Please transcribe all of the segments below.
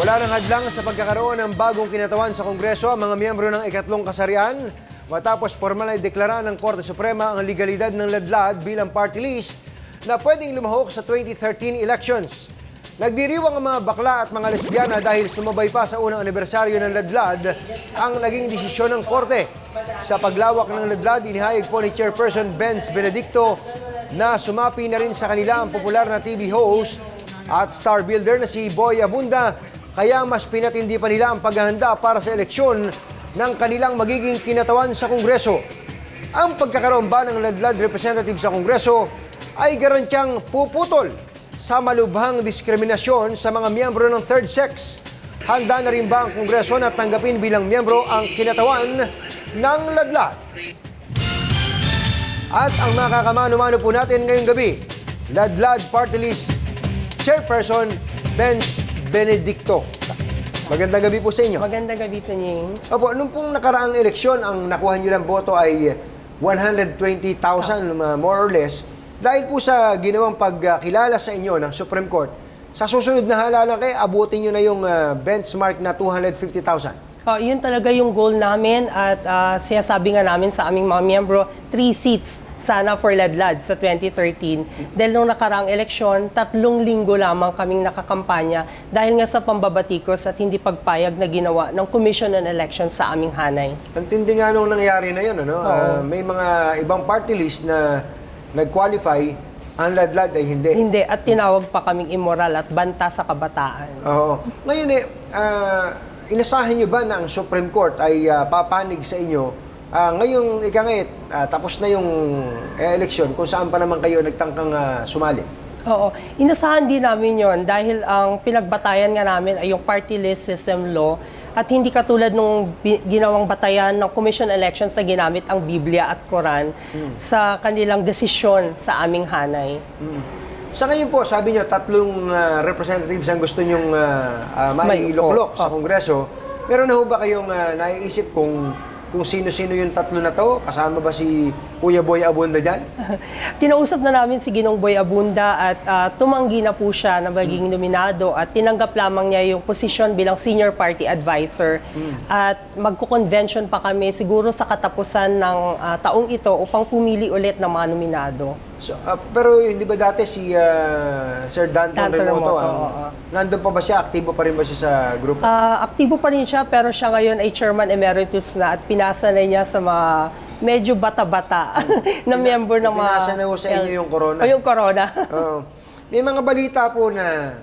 Wala nang hadlang sa pagkakaroon ng bagong kinatawan sa Kongreso ang mga miyembro ng ikatlong kasarian matapos formal na ideklara ng Korte Suprema ang legalidad ng ladlad bilang party list na pwedeng lumahok sa 2013 elections. Nagdiriwang ang mga bakla at mga lesbiana dahil sumabay pa sa unang anibersaryo ng ladlad ang naging desisyon ng Korte. Sa paglawak ng ladlad, inihayag po ni Chairperson Benz Benedicto na sumapi na rin sa kanila ang popular na TV host at star builder na si Boy Abunda kaya mas pinatindi pa nila ang paghahanda para sa eleksyon ng kanilang magiging kinatawan sa Kongreso. Ang pagkakaroon ba ng ladlad representative sa Kongreso ay garantyang puputol sa malubhang diskriminasyon sa mga miyembro ng third sex. Handa na rin ba ang Kongreso na tanggapin bilang miyembro ang kinatawan ng ladlad? At ang makakamano-mano po natin ngayong gabi, Ladlad Party List Chairperson Benz Benedicto. Magandang gabi po sa inyo. Magandang gabi po, Ning. Opo, nung pong nakaraang eleksyon, ang nakuha nyo lang boto ay 120,000 uh, more or less. Dahil po sa ginawang pagkilala sa inyo ng Supreme Court, sa susunod na halalan kayo, abutin nyo na yung uh, benchmark na 250,000. Oh, yun talaga yung goal namin at ah, sinasabi nga namin sa aming mga miyembro, three seats sana for Ladlad sa 2013. Dahil nung nakaraang eleksyon, tatlong linggo lamang kaming nakakampanya dahil nga sa pambabatikos at hindi pagpayag na ginawa ng Commission on Elections sa aming hanay. Ang tindi nga nung nangyari na yun, ano? Ah, may mga ibang party list na nag-qualify, ang ladlad ay hindi. Hindi, at tinawag pa kaming immoral at banta sa kabataan. Oo. Ngayon eh, ah, inasahan nyo ba na ang Supreme Court ay ah, papanig sa inyo Ah, ngayong ika nga, eh, ah, tapos na yung eh, eleksyon kung saan pa naman kayo nagtangkang ah, sumali? Oo. Inasahan din namin yon dahil ang pinagbatayan nga namin ay yung party list system law at hindi katulad nung ginawang batayan ng Commission Elections na ginamit ang Biblia at Quran sa kanilang desisyon sa aming hanay. Sa ngayon po, sabi nyo, tatlong ah, representatives ang gusto nyong uh, May- maiiloklok oh, sa oh. Kongreso. Meron na ho ba kayong ah, naiisip kung kung sino-sino yung tatlo na to? Kasama ba si Kuya Boy Abunda dyan? Kinausap na namin si Ginong Boy Abunda at ah, tumanggi na po siya na maging nominado at tinanggap lamang niya yung posisyon bilang senior party advisor. At magko-convention pa kami siguro sa katapusan ng ah, taong ito upang pumili ulit ng mga nominado. So, ah, pero hindi ba dati si ah, Sir Danton, Danton Remoto, Remoto, ang, oo. nandun pa ba siya? Aktibo pa rin ba siya sa grupo? Ah, aktibo pa rin siya pero siya ngayon ay chairman emeritus na at pinasa na niya sa mga medyo bata-bata na member ng mga... pinasa na ho sa inyo yung corona? O yung corona. Oo. May mga balita po na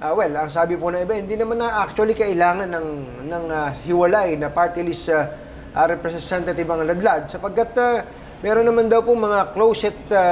ah, well, ang sabi po ng iba, hindi naman na actually kailangan ng ng ah, hiwalay na party list ah, ah, representative ang ladlad sapagkat ah, meron naman daw po mga closet ah,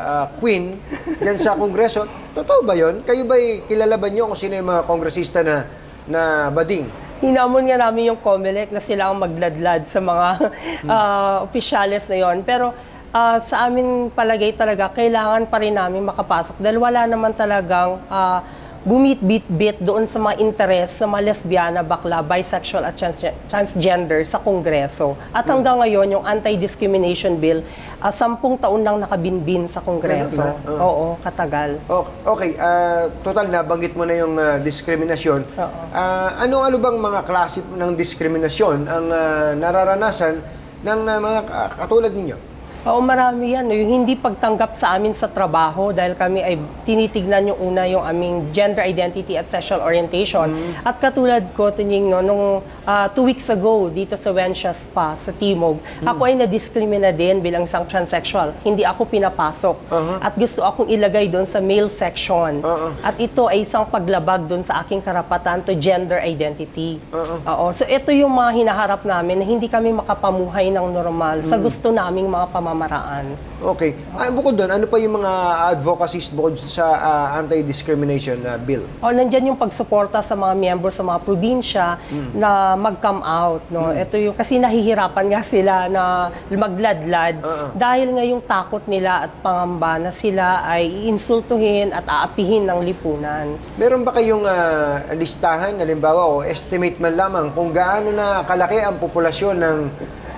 ah, queen diyan sa kongreso. Totoo ba 'yon? Kayo ba kilala ba niyo kung sino yung mga kongresista na na bading? Hinamon nga namin yung COMELEC na sila ang magladlad sa mga ah, opisyales na yon. Pero ah, sa amin palagay talaga, kailangan pa rin namin makapasok dahil wala naman talagang ah, bumit-bit-bit doon sa mga interes sa mga lesbiana, bakla, bisexual at trans- transgender sa Kongreso. At hanggang ngayon, yung anti-discrimination bill, ah, sampung taon lang nakabinbin sa Kongreso. Ganun ba? Oo, katagal. O- Okay, ah, total nabanggit mo na yung ah, diskriminasyon. Oo. Ah, ano-ano bang mga klase ng diskriminasyon ang ah, nararanasan ng ah, mga ka- katulad ninyo? Oo, marami yan. Yung hindi pagtanggap sa amin sa trabaho dahil kami ay tinitignan yung una yung aming gender identity at sexual orientation. At katulad ko, Tunying, no, nung ah, two weeks ago dito sa Wensia Spa sa Timog, ako ay na-discrimina din bilang isang transsexual. Hindi ako pinapasok. Uh-huh. At gusto akong ilagay doon sa male section. Uh-uh. At ito ay isang paglabag doon sa aking karapatan to gender identity. Uh-uh. Oo. So ito yung mga hinaharap namin na hindi kami makapamuhay ng normal sa gusto naming mga pamamaraan. Okay. Ah, bukod doon, ano pa yung mga advocacies bukod sa ah, anti-discrimination ah, bill? O nandyan yung pagsuporta sa mga miyembro sa mga probinsya na mag-come out. No? Ito yung, kasi nahihirapan nga sila na magladlad Oo. dahil nga yung takot nila at pangamba na sila ay iinsultuhin at aapihin ng lipunan. Meron ba kayong ah, listahan, halimbawa, o estimate man lamang kung gaano na kalaki ang populasyon ng,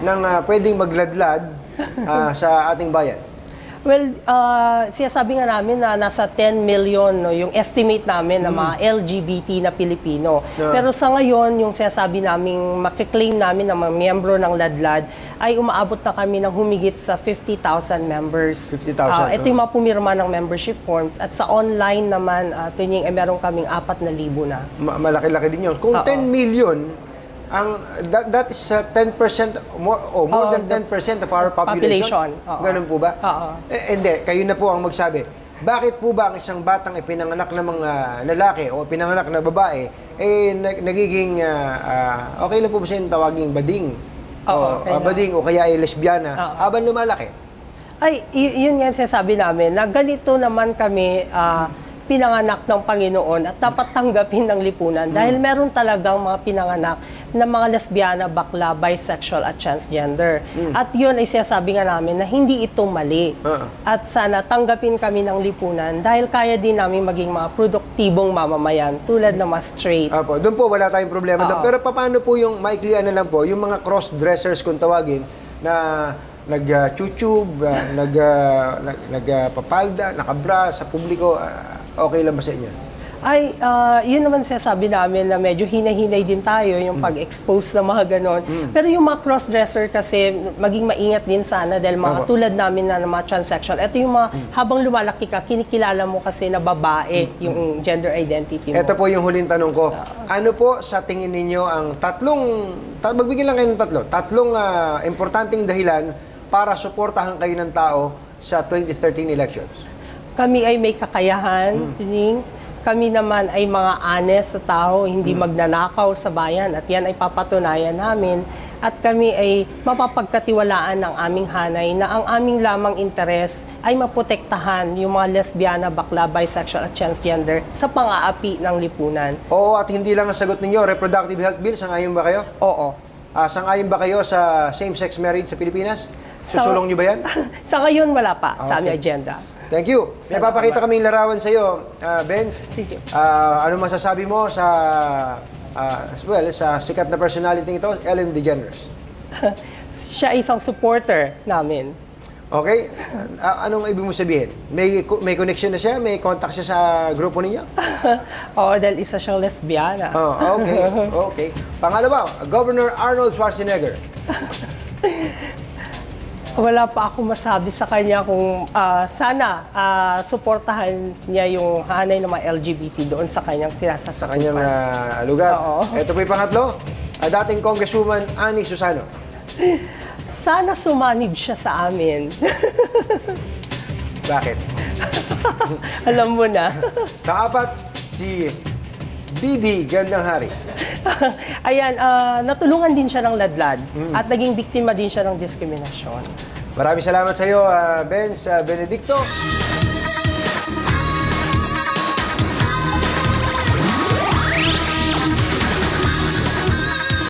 ng ah, pwedeng magladlad ah, sa ating bayan? Well, uh, sinasabi nga namin na nasa 10 million no, yung estimate namin na mga LGBT na Pilipino. Yeah. Pero sa ngayon, yung sinasabi namin, makiklaim namin na mga miyembro ng Ladlad ay umaabot na kami ng humigit sa 50,000 members. 50,000, Ah, ito yung mga pumirma ng membership forms. At sa online naman, uh, tunying, eh, meron kaming 4,000 na. Ma- malaki-laki din yun. Kung Oo. 10 million, ang that, that is uh, 10% more, oh, more Oo, than 10% of our population. population. Oo. Ganun po ba? Oo. Eh, hindi, kayo na po ang magsabi. Bakit po ba ang isang batang ipinanganak na mga lalaki o pinanganak na babae eh nag- nagiging ah, ah, okay lang po ba sa'yo tawaging bading? Oo, o, okay lang. bading o kaya ay lesbiana Oo. habang lumalaki. Ay, y- yun nga sinasabi namin, na ganito naman kami ah, pinanganak ng Panginoon at dapat tanggapin ng lipunan dahil meron talagang mga pinanganak na mga lesbiana, bakla, bisexual at transgender. At yun ay sinasabi nga namin na hindi ito mali. Oo. At sana tanggapin kami ng lipunan dahil kaya din namin maging mga produktibong mamamayan tulad ng mga straight. Apo, doon po wala tayong problema doon. Oo. Pero paano po yung maiklian na lang po, yung mga cross-dressers kung tawagin na nag-chuchub, nag ah, nag nagpapalda, nakabra sa publiko, ah, okay lang ba sa inyo? Ay, ah, yun naman sinasabi namin na medyo hinay-hinay din tayo yung pag-expose ng mga ganon. Pero yung mga cross-dresser kasi, maging maingat din sana dahil mga Tama. tulad namin na, na mga transsexual. Ito yung mga, habang lumalaki ka, kinikilala mo kasi na babae yung gender identity mo. Ito po yung huling tanong ko. Ano po sa tingin ninyo ang tatlong, ta- magbigay lang kayo ng tatlo, tatlong ah, importanteng dahilan para suportahan kayo ng tao sa 2013 elections? Kami ay may kakayahan, Tining. Kami naman ay mga honest sa tao, hindi magnanakaw sa bayan at yan ay papatunayan namin. At kami ay mapapagkatiwalaan ng aming hanay na ang aming lamang interes ay maprotektahan yung mga lesbiana, bakla, bisexual at transgender sa pang-aapi ng lipunan. Oo, at hindi lang ang sagot ninyo, reproductive health bill, sangayon ba kayo? Oo. Ah, sangayon ba kayo sa same-sex marriage sa Pilipinas? Susulong nyo ba yan? sa ngayon wala pa sa aming Okay. agenda. Thank you. May papakita kaming larawan sa iyo, uh, Ben. Sige. Ah, ano masasabi mo sa ah, well, sa sikat na personality ito, Ellen DeGeneres? Siya isang supporter namin. Okay? Ah, anong ibig mo sabihin? May may connection na siya? May contact siya sa grupo ninyo? Oo, dahil isa siyang lesbiana. Oh, okay. Okay. Pangalawa, Governor Arnold Schwarzenegger. Wala pa ako masabi sa kanya kung ah, sana ah, suportahan niya yung hanay ng mga LGBT doon sa kanyang sa kanyang ah, lugar. Oo. Ito po yung pangatlo, ah, dating Congresswoman Annie Susano. Sana sumanib siya sa amin. Bakit? Alam mo na. Sa-apat, si Bibi Gandang Hari. Ayan, ah, natulungan din siya ng ladlad at naging biktima din siya ng diskriminasyon. Maraming salamat sa iyo, ah, Ben, sa Benedicto.